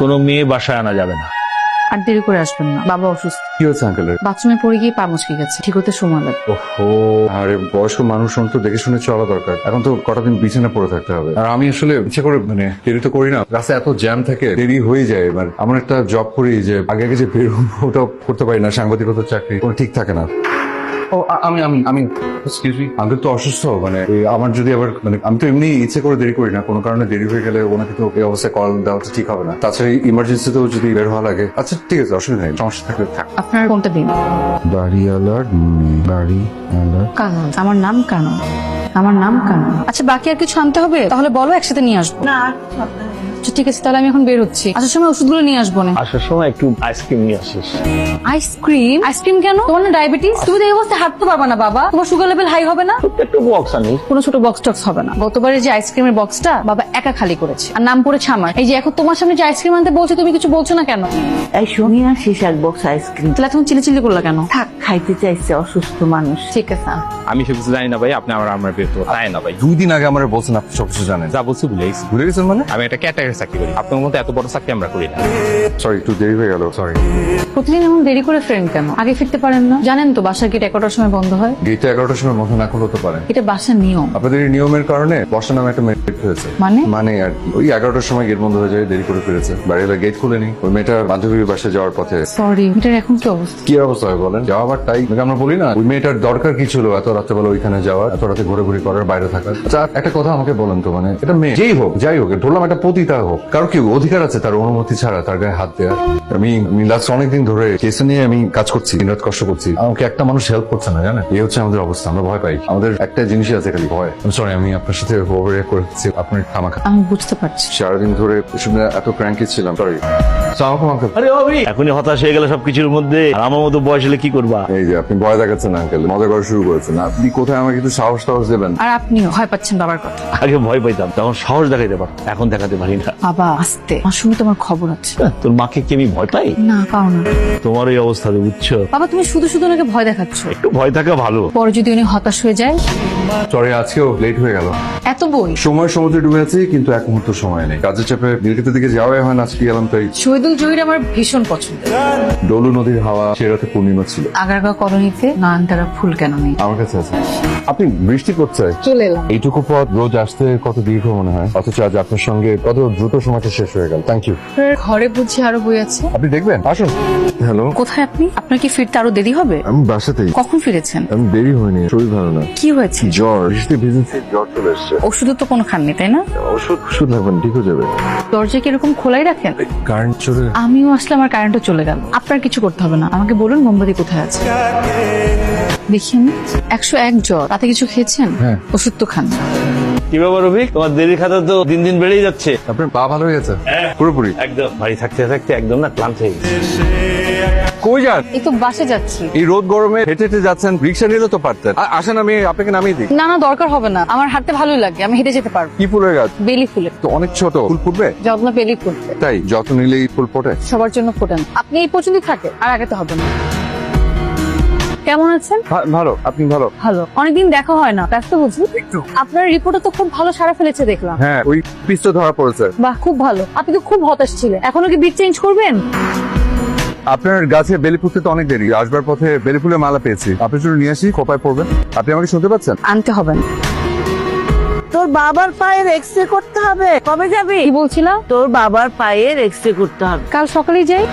কোনো মেয়ে বাসায় আনা যাবে না। আর দেরি করে আসবেন না বাবা অসুস্থ। কি হচ্ছে আঙ্কেলের বাথরুমে পড়ে গিয়ে পা মুচকে গেছে ঠিক হতে সময় লাগবে। ওহো আরে বয়স্ক মানুষ তো দেখে শুনে চলা দরকার। এখন তো কটা দিন বিছানা পড়ে থাকতে হবে। আর আমি আসলে ইচ্ছে করে মানে দেরি তো করি না। রাস্তায় এত জ্যাম থাকে দেরি হয়ে যায় এবার। এমন একটা জব করি যে আগে আগে যে বেরোবো ওটাও করতে পারি না। সাংবাদিকতার চাকরি কোনো ঠিক থাকে না। ও আমি আমি আমি এক্সকিউজ মি আঙ্কেল তো অসুস্থ মানে আমার যদি আবার মানে আমি তো এমনি ইচ্ছে করে দেরি করি না কোনো কারণে দেরি হয়ে গেলে ওনাকে তো এই অবস্থায় কল দেওয়াটা ঠিক হবে না। তাছাড়া ইমার্জেন্সিতেও যদি বের হওয়া লাগে আচ্ছা ঠিক আছে অসুবিধা নেই সমস্যা থাকলে থাক। আপনার কোনটা দিন। বাড়িওয়ালার বাড়িওয়ালার কানন আমার নাম কানন। আমার নাম কানন। আচ্ছা বাকি আর কিছু আনতে হবে? তাহলে বলো একসাথে নিয়ে আসব। না। আচ্ছা ঠিক আছে তাহলে আমি এখন বের হচ্ছি। আসার সময় ওষুধগুলো নিয়ে আসব না। আসার সময় একটু আইসক্রিম নিয়ে আসিস। আইসক্রিম আইসক্রিম কেন? তোমার না ডায়াবেটিস তুমি তো এই অবস্থায় হাঁটতে পারবে না বাবা। তোমার সুগার লেভেল হাই হবে না? একটু বক্স আনিস। কোনো ছোট বক্স টক্স হবে না। গতবারে যে আইসক্রিমের বক্সটা বাবা একা খালি করেছে। আর নাম পড়েছে আমার। এই যে এখন তোমার সামনে যে আইসক্রিম আনতে বলছে তুমি কিছু বলছো না কেন? এই শুনি আসিস এক বক্স আইসক্রিম তাহলে এখন চিলি চিলি করলা কেন? থাক খাইতে চাইছে অসুস্থ মানুষ। ঠিক আছে আমি সব কিছু জানি না ভাই আপনি আমার আমার বের তো তাই না ভাই। দুই দিন আগে আমার বলছেন আপনি সব কিছু জানেন। যা বলছি ভুলে গেছি। ভুলে গেছেন মানে? আমি একটা ক্যাটাগরি চাকরি করি। আপনার মতো এত বড় চাকরি আমরা করি না। সরি একটু দেরি হয়ে গেল সরি প্রতিদিন এমন দেরি করে ফ্রেন্ড কেন? আগে ফিরতে পারেন না। জানেন তো বাসার গেট এগারোটার সময় বন্ধ হয়। গেটটা এগারোটার সময় বন্ধ না করলে হতে পারে। এটা বাসার নিয়ম। আপনাদের এই নিয়মের কারণে বর্ষা নামে একটা মেয়ে হয়েছে। মানে? মানে আর কি। ওই এগারোটার সময় গেট বন্ধ হয়ে যায় দেরি করে ফিরেছে। বাড়িওয়ালা গেট খুলেনি। ওই মেয়েটা বান্ধবীর বাসায় যাওয়ার পথে। সরি এটার এখন কি অবস্থা? কি অবস্থা হয় বলেন? যাওয়ার তাই? মানে আমরা বলি না ওই মেয়েটার দরকার কি ছিল এত রাত্রেবেলা ওইখানে যাওয়ার এত রাতে ঘোরাঘুরি করার বাইরে থাকার? আচ্ছা একটা কথা আমাকে বলেন তো মানে এটা মেয়ে। যেই হোক যাই হোক ধরলাম একটা পতিতা হোক কারও কি অধিকার আছে তার অনুমতি ছাড়া তার গায়ে হাত দেওয়ার? আমি আমি লাস্ট অনেকদিন ধরে কেস নিয়ে আমি কাজ করছি দিনরাত কষ্ট করছি। আমাকে একটা মানুষ হেল্প করছে না জানেন? এই হচ্ছে আমাদের অবস্থা আমরা ভয় পাই। আমাদের একটা জিনিসই আছে খালি ভয়। আমি সরি আমি আপনার সাথে ওভার করেছি আপনার খামাখা। আমি বুঝতে পারছি। সারাদিন ধরে এত ক্র্যাঙ্কি ছিলাম সরি আরে এখনই হতাশ হয়ে গেল সবকিছুর মধ্যে। আর আমার মতো বয়স হলে কি করবা? এই যে আপনি ভয় দেখাচ্ছেন আঙ্কেল মজা করা শুরু করেছেন। আপনি কোথায় আমাকে একটু সাহস টাহস দেবেন? আর আপনিও ভয় পাচ্ছেন বাবার কথা। আগে ভয় পাইতাম তখন সাহস দেখাইতে পারতাম। এখন দেখাতে পারি না। বাবা আসতে। আমার শুনে তোমার খবর আছে। তোর মাকে কি আমি ভয় পাই? না পাও না। তোমার এই অবস্থাতে বুঝছ। বাবা তুমি শুধু শুধু ওনাকে ভয় দেখাচ্ছ। একটু ভয় থাকা ভালো। পরে যদি উনি হতাশ হয়ে যায়? সরি আজকেও লেট হয়ে গেল। এত বই। সময় সমুদ্রে ডুবে আছি কিন্তু এক মুহূর্ত সময় নেই। কাজের চাপে নীলক্ষেতের দিকে যাওয়াই হয় না আজকে গেলাম তাই শহীদুল জহির আমার ভীষণ পছন্দ। ডলু নদীর হাওয়া সে রাতে পূর্ণিমা ছিল। আগারগাঁও কলোনিতে নয়নতারা ফুল কেন নেই? আমার কাছে আছে। আপনি বৃষ্টি করছে? চলে এলাম। এইটুকু পথ রোজ আসতে কত দীর্ঘ মনে হয়? অথচ আজ আপনার সঙ্গে কত দ্রুত সময়টা শেষ হয়ে গেল। থ্যাংক ইউ ঘরে বুঝি আরও বই আছে। আপনি দেখবেন? আসুন। হ্যালো কোথায় আপনি? আপনার কি ফিরতে আরও দেরি হবে? আমি বাসাতেই। কখন ফিরেছেন? আমি দেরি হয়নি শরীর ভালো না। কি হয়েছে? জ্বর বৃষ্টি ভিজেছি জ্বর চলে এসছে। ওষুধও তো কোনো খাননি তাই না? ওষুধ ওষুধ লাগবে ঠিক হয়ে যাবে। দরজা কি এরকম খোলাই রাখেন? কারেন্ট চলে আমিও আসলে আমার কারেন্টও চলে গেল। আপনার কিছু করতে হবে না। আমাকে বলুন মোমবাতি কোথায় আছে। দেখি আমি। একশো এক জ্বর। রাতে কিছু খেয়েছেন? হ্যাঁ। ওষুধ তো খান কি ব্যাপার রফিক? তোমার দেরি খাতা তো দিন দিন বেড়েই যাচ্ছে। আপনার পা ভালো হয়ে গেছে? পুরোপুরি? একদম। বাড়ি থাকতে থাকতে একদম না ক্লান্ত হয়ে গেছে। কই যান? এই তো বাসে যাচ্ছি। এই রোদ গরমে হেঁটে হেঁটে যাচ্ছেন রিক্সা নিলে তো পারতেন। আ- আসেন আমি আপনাকে নামিয়ে দিই। না না দরকার হবে না। আমার হাঁটতে ভালোই লাগে আমি হেঁটে যেতে পারব। কি ফুলের গাছ? বেলি ফুলের। তো অনেক ছোট ফুল ফুটবে? যত্ন বেলি ফুটবে তাই যত্ন নিলেই ফুল ফোটে? সবার জন্য ফোটান আপনি এই পর্যন্ত থাকে আর আগে তো হবে না। কেমন আছেন? ভা- ভালো আপনি ভালো? ভালো। অনেকদিন দেখা হয় না ব্যস্ত বুঝি? আপনার রিপোর্টে তো খুব ভালো সারা ফেলেছে দেখলাম। হ্যাঁ ওই পিসটা ধরা পড়েছে। বাহ খুব ভালো। আপনি তো খুব হতাশ ছিলেন। এখনও কি বিট চেঞ্জ করবেন? আপনার গাছে বেলি ফুটতে তো অনেক দেরি। আসবার পথে বেলি ফুলের মালা পেয়েছি। আপনি শুধু নিয়ে আসি কোপায় পড়বেন। আপনি আমাকে শুনতে পাচ্ছেন? আনতে হবে না। তোর বাবার পায়ের এক্সরে করতে হবে। কবে যাবি? কি বলছিলাম? তোর বাবার পায়ের এক্সরে করতে হবে। কাল সকালেই যাই।